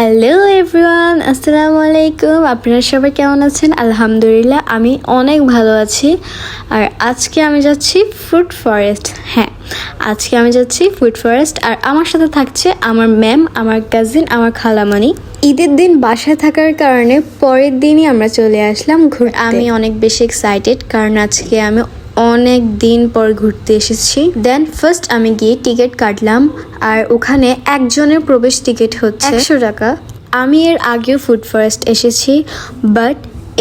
Hello everyone আসসালামু আলাইকুম আপনারা সবাই কেমন আছেন? আলহামদুলিল্লাহ, আমি অনেক ভালো আছি। আর আজকে আমি যাচ্ছি ফুড ফরেস্ট হ্যাঁ আজকে আমি যাচ্ছি ফুড ফরেস্ট আর আমার সাথে থাকছে আমার ম্যাম আমার কাজিন আমার খালামানি ঈদের দিন বাসায় থাকার কারণে পরের দিনই আমরা চলে আসলাম ঘুরতে। আমি অনেক বেশি এক্সাইটেড কারণ আজকে আমি অনেক দিন পর ঘুরতে এসেছি। দেন ফার্স্ট আমি গিয়ে টিকিট কাটলাম আর ওখানে একজনের প্রবেশ টিকিট হচ্ছে। একশো টাকা। আমি এর আগেও ফুড ফরেস্ট এসেছি বাট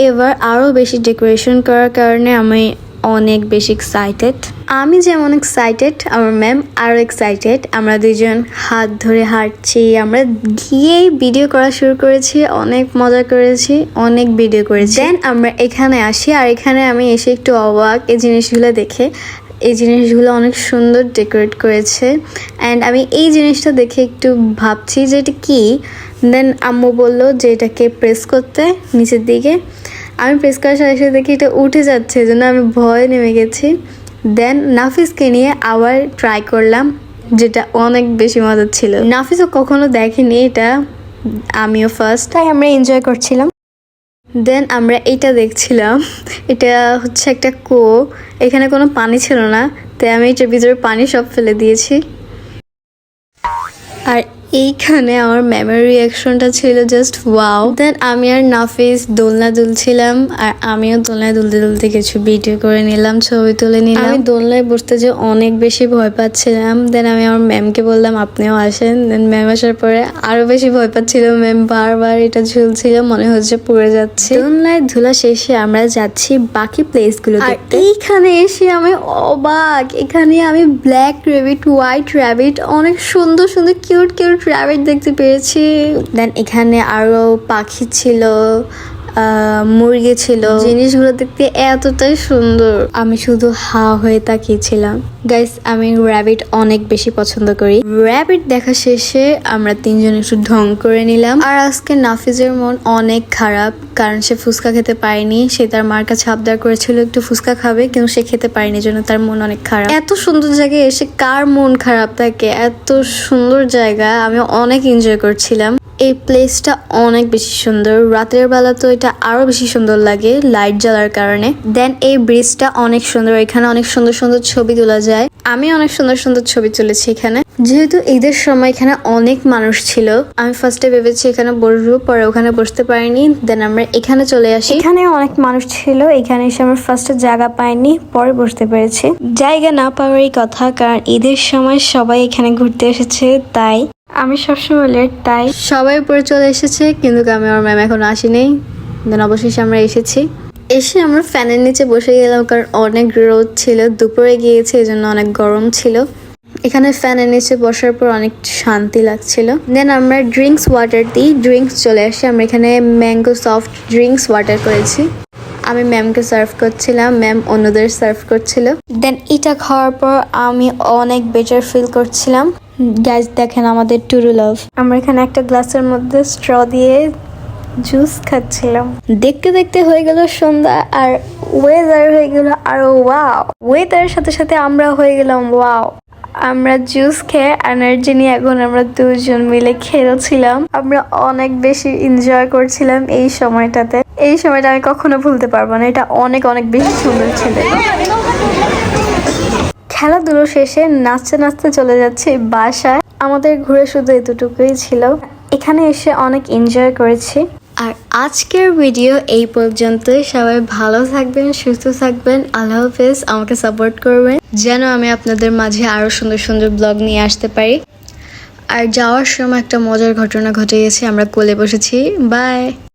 এবার আরও বেশি ডেকোরেশন করার কারণে আমি অনেক বেশি এক্সাইটেড আমি যেমন এক্সাইটেড আমার ম্যাম আরও এক্সাইটেড আমরা দুজন হাত ধরে হাঁটছি, আমরা গিয়েই ভিডিও করা শুরু করেছি, অনেক মজা করেছি, অনেক ভিডিও করেছি। দেন আমরা এখানে আসি, আর এখানে আমি এসে একটু অবাক এই জিনিসগুলো দেখে। এই জিনিসগুলো অনেক সুন্দর ডেকোরেট করেছে। অ্যান্ড আমি এই জিনিসটা দেখে একটু ভাবছি যে এটা কী? দেন আম্মু বলল যে এটাকে প্রেস করতে নিচের দিকে। আমি প্রেস করার সাথে সাথে দেখি এটা উঠে যাচ্ছে জন্য আমি ভয় নেমে গেছি। দেন নাফিসকে নিয়ে আবার ট্রাই করলাম যেটা অনেক বেশি মজা ছিল। নাফিসও কখনো দেখেনি এটা আমিও ফার্স্ট তাই আমরা এনজয় করছিলাম। দেন আমরা এইটা দেখছিলাম এটা হচ্ছে একটা কো এখানে কোনো পানি ছিল না তাই আমি এটার ভিতরে পানি সব ফেলে দিয়েছি। আর এইখানে আমার ম্যামের রিয়াকশনটা ছিল জাস্ট ওয়াও দেন আমি আর নাফিস দোলনা দুলছিলাম আর আমিও দোলনায় দুলতে দুলতে কিছু ভিডিও করে নিলাম ছবি তুলে নিলাম। আমি দোলনায় বসতে যে অনেক বেশি ভয় পাচ্ছিলাম। দেন আমি আমার ম্যামকে বললাম আপনিও আসেন। দেন ম্যাম আসার পরে আরও বেশি ভয় পাচ্ছিল। ম্যাম বারবার এটা ঝুলছিল মনে হচ্ছে পড়ে যাচ্ছে। দোলনায় ধুলা শেষে আমরা যাচ্ছি বাকি প্লেসগুলো দেখতে এইখানে এসে আমি অবাক। এখানে আমি ব্ল্যাক র্যাবিট হোয়াইট র্যাবিট অনেক সুন্দর সুন্দর কিউট কিউট র্যাবিট দেখতে পেয়েছি। দেন এখানে আরও পাখি ছিল মুরগি ছিল। জিনিসগুলো দেখতে এতটাই সুন্দর। আমি শুধু হা হয়ে তাকিয়েছিলাম। গাইস আমি র্যাবিট অনেক বেশি পছন্দ করি। র্যাবিট দেখা শেষে আমরা তিনজন একটু ঢং করে নিলাম। আর আজকে নাফিজের মন অনেক খারাপ, কারণ সে ফুচকা খেতে পারেনি। সে তার মার কাছে আবদার করেছিল, একটু ফুচকা খাবে। কিন্তু সে খেতে পারেনি, জন্য তার মন অনেক খারাপ। এত সুন্দর জায়গায় এসে কার মন খারাপ থাকে? এত সুন্দর জায়গা, আমি অনেক এনজয় করছিলাম। এই প্লেসটা অনেক বেশি সুন্দর। রাতের বেলা তো এটা আরও বেশি সুন্দর লাগে লাইট জ্বালার কারণে। দেন এই ব্রিজটা অনেক সুন্দর। এখানে অনেক সুন্দর সুন্দর ছবি তোলা যায়। আমি অনেক সুন্দর সুন্দর ছবি তুলেছি এখানে। যেহেতু ঈদের সময় এখানে অনেক মানুষ ছিল আমি ফার্স্টে ভেবেছি এখানে বসবো পরে ওখানে বসতে পারিনি দেন আমরা এখানে চলে আসি। এখানে অনেক মানুষ ছিল এখানে এসে আমরা ফার্স্টে জায়গা পাইনি পরে বসতে পেরেছি। জায়গা না পাওয়ারই কথা কারণ ঈদের সময় সবাই এখানে ঘুরতে এসেছে তাই আমি সবসময় লেট তাই সবাই উপরে চলে এসেছে কিন্তু আমি আমার ম্যাম এখন আসিনি। দেন অবশেষে আমরা এসেছি। এসে আমরা ফ্যানের নিচে বসে গেলাম, কারণ অনেক রোদ ছিল, দুপুরে গিয়েছে এই জন্য অনেক গরম ছিল। এখানে ফ্যানের নিচে বসার পর অনেক শান্তি লাগছিল। দেন আমরা ড্রিঙ্কস ওয়াটার দিই ড্রিঙ্কস চলে আসি। আমরা এখানে ম্যাঙ্গো সফট ড্রিঙ্কস ওয়াটার করেছি। আমি ম্যামকে সার্ভ করছিলাম ম্যাম অন্যদের সার্ভ করছিল। দেন এটা খাওয়ার পর আমি অনেক বেটার ফিল করছিলাম। গ্যাস দেখেন আমাদের টুরু লাভ আমরা এখানে একটা গ্লাসের মধ্যে স্ট্র দিয়ে জুস খাচ্ছিলাম। দেখতে দেখতে হয়ে গেল সন্ধ্যা আর ওয়েদার হয়ে গেল আরও ওয়াও ওয়েদারের সাথে সাথে আমরা হয়ে গেলাম ওয়াও আমরা জুস খেয়ে এনার্জি নিয়ে এখন আমরা দুজন মিলে খেলছিলাম। আমরা অনেক বেশি এনজয় করছিলাম এই সময়টাতে। এই সময়টা আমি কখনো ভুলতে পারব না, এটা অনেক অনেক বেশি সুন্দর ছিল। খেলাধুলো শেষে নাচতে নাচতে চলে যাচ্ছি বাসায়। আমাদের ঘুরে শুধু এতটুকুই ছিল। এখানে এসে অনেক এনজয় করেছি। আর আজকের ভিডিও এই পর্যন্তই। সবাই ভালো থাকবেন, সুস্থ থাকবেন। আল্লাহ হাফেজ, আমাকে সাপোর্ট করবেন, যেন আমি আপনাদের মাঝে আরও সুন্দর সুন্দর ব্লগ নিয়ে আসতে পারি। আর যাওয়ার সময় একটা মজার ঘটনা ঘটে গেছে, আমরা কোলে বসেছি। বাই